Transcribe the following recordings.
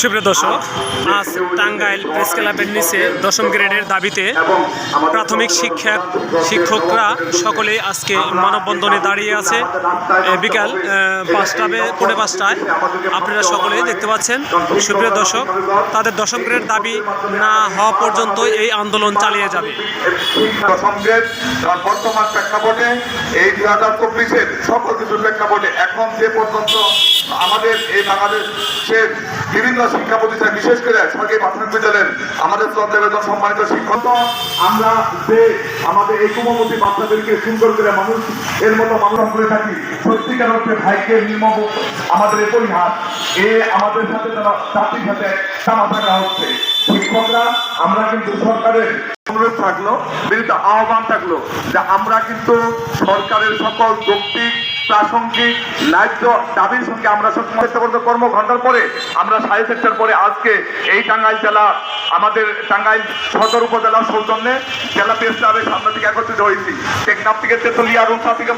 সুপ্রিয় দর্শক, আজ টাঙ্গাইল প্রেস ক্লাবের নিচে দশম গ্রেডের দাবিতে প্রাথমিক শিক্ষা শিক্ষকরা সকলেই আজকে মানববন্ধনে দাঁড়িয়ে আছে। বিকাল পাঁচটা পৌনে পাঁচটায় আপনারা সকলেই দেখতে পাচ্ছেন। সুপ্রিয় দর্শক, তাদের দশম গ্রেড দাবি না হওয়া পর্যন্ত এই আন্দোলন চালিয়ে যাবে। প্রেক্ষাপটে এই হাজার চব্বিশের সকল প্রেক্ষাপটে এখন যে পর্যন্ত আমাদের এই বাংলাদেশের বিভিন্ন শিক্ষা প্রতিষ্ঠান, বিশেষ করে সরকারি প্রাথমিক বিদ্যালয়ের আমাদের শ্রদ্ধা সম্মানিত শিক্ষক। আমরা যে আমাদের এই কুমমতি বাচ্চাদেরকে সুন্দর করে মানুষ এর মতো মানুষ করে থাকি, সত্যিকার অর্থে ভাইকে নির্ম আমাদের এ পরিহার এ আমাদের সাথে যারা জাতির সাথে সামা থাকা হচ্ছে। শিক্ষকরা, আমরা কিন্তু সরকারের অনুরোধ থাকল, বিনীত আহ্বান থাকল যে আমরা কিন্তু সরকারের সকল যৌক্তিক প্রাসঙ্গিক ন্যায্য দাবির সঙ্গে আমরা সচেতন কর্মঘণ্টার পরে আমরা সাড়ে চারটার পরে আজকে এই টাঙ্গাইল জেলা, আমাদের টাঙ্গাইল সদর উপজেলা সৌজন্যে জেলা সামনে থেকে একত্রিত হয়েছি। টেকনাফ থেকে তেতুলিয়া রুমসা থেকে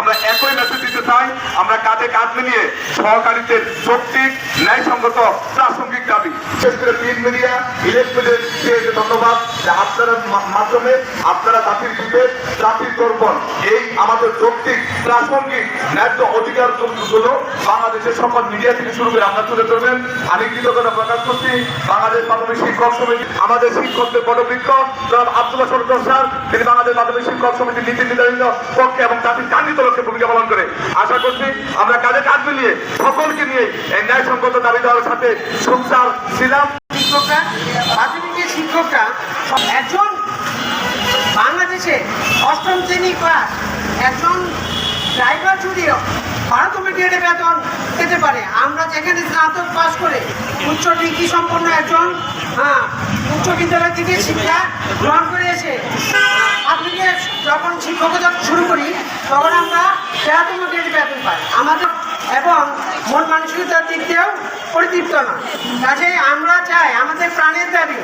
আমরা একই মেসেজ দিতে চাই। আমরা কাঁধে কাঁধ মিলিয়ে সহকারীদের যৌক্তিক, ন্যায়সঙ্গত, প্রাসঙ্গিক দাবি। বিশেষ করে প্রিন্ট মিডিয়া ইলেকট্রনিক ধন্যবাদ, যে আপনারা মাধ্যমে আপনারা জাতির জাতির এই আমাদের যৌক্তিক, প্রাসঙ্গিক, ন্যায্য অধিকার বাংলাদেশের সকল মিডিয়া থেকে শুরু করে তুলে ধরবেন। আমি কৃতজ্ঞতা প্রকাশ করছি বাংলাদেশ মাধ্যমিক শিক্ষক সমিতি আমাদের শিক্ষকদের জনাব আব্দুল্লাহ সরকার স্যার। তিনি বাংলাদেশ মাধ্যমিক শিক্ষক নীতি পক্ষে এবং জাতির লক্ষ্যে ভূমিকা পালন করে। আশা করছি আমরা কাজে কাজ মিলিয়ে সকলকে নিয়ে এই ন্যায়সঙ্গত দাবি দেওয়ার সাথে ছিলাম শিক্ষকরা প্রাথমিকের শিক্ষকরা একজন বাংলাদেশে অষ্টম শ্রেণি ক্লাস একজন ড্রাইভার যদি বারোতম গ্রেডে বেতন পেতে পারে। আমরা যেখানে স্নাতক পাস করে উচ্চ ডিগ্রি সম্পন্ন একজন হ্যাঁ, উচ্চ বিদ্যালয় থেকে শিক্ষা গ্রহণ করে এসে প্রাথমিকে যখন শিক্ষকতা শুরু করি তখন আমরা তেরোতম গ্রেডে বেতন পাই। আমাদের এবং মন মানসিকতার দিক দিয়েও পরিতৃপ্ত না। কাজেই আমরা চাই আমাদের প্রাণের দাবি,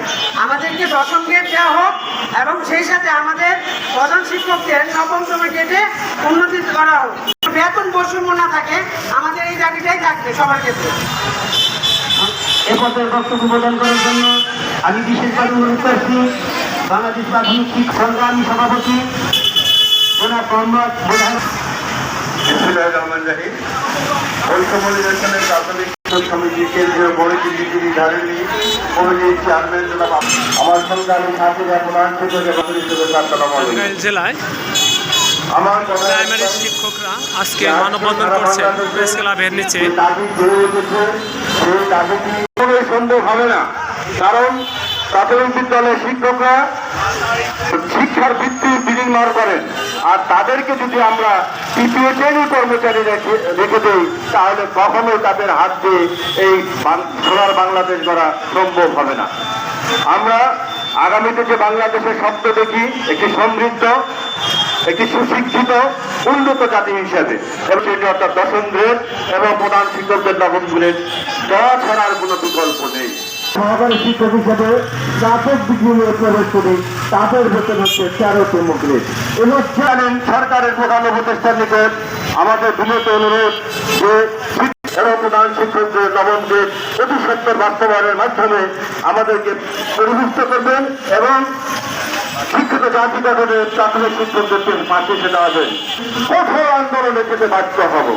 আমাদেরকে দশম গ্রেড দেওয়া হোক এবং সেই সাথে আমাদের প্রধান শিক্ষকদের নবমতম গ্রেডে উন্নতি করা হোক। বেতন বৈষম্য না থাকে, আমাদের এই দাবিটাই থাকবে সবার ক্ষেত্রে। এ বক্তব্য প্রদান করার জন্য আমি বিশেষভাবে অনুরোধ করছি, বাংলাদেশ প্রাথমিক শিক্ষক সংগ্রামী সভাপতি বোরহান বিসমুল্লাহির রহমানির রহিম। বৈষম্য নিরসনের প্রাথমিক সমিতি কেন্দ্রীয় বৈদ্যুতিক নীতি নির্ধারণী কমিটির চেয়ারম্যান জনাব আমার সঙ্গে আমি ছাত্রীরা প্রধান জেলায় প্রাইমারি শিক্ষকরা আজকে মানববন্ধন করছেন প্রেস ক্লাবের নিচে দাবি হবে না। কারণ প্রাথমিক বিদ্যালয়ের শিক্ষকরা শিক্ষার ভিত্তি বিনির্মাণ করেন। আর তাদেরকে যদি আমরা তৃতীয় শ্রেণির কর্মচারী রেখে দেই, তাহলে কখনোই তাদের হাত দিয়ে এই সোনার বাংলাদেশ গড়া সম্ভব হবে না। আমরা আগামীতে যে বাংলাদেশের শব্দ দেখি, একটি সমৃদ্ধ, একটি সুশিক্ষিত, উন্নত জাতি হিসেবে। এবং সেটি অর্থাৎ দশম গ্রেড এবং প্রধান শিক্ষকদের নবম গ্রেড। দেওয়া ছাড়া কোনো সহকারী শিক্ষক হিসেবে স্নাতক ডিগ্রি নিয়ে প্রবেশ করে তাদের বেতন হচ্ছে তেরোতম গ্রেড এবং সরকারের প্রধান উপদেষ্টার নিকট আমাদের বিনীত অনুরোধ যে প্রধান শিক্ষকদের নবম গ্রেড অতি সত্তর বাস্তবায়নের মাধ্যমে আমাদেরকে পরিপুষ্ট করবেন এবং শিক্ষিত জাতি গঠনের প্রাথমিক শিক্ষকদের পাশে এসে দাঁড়াবেন। কঠোর আন্দোলনে যেতে বাধ্য হব।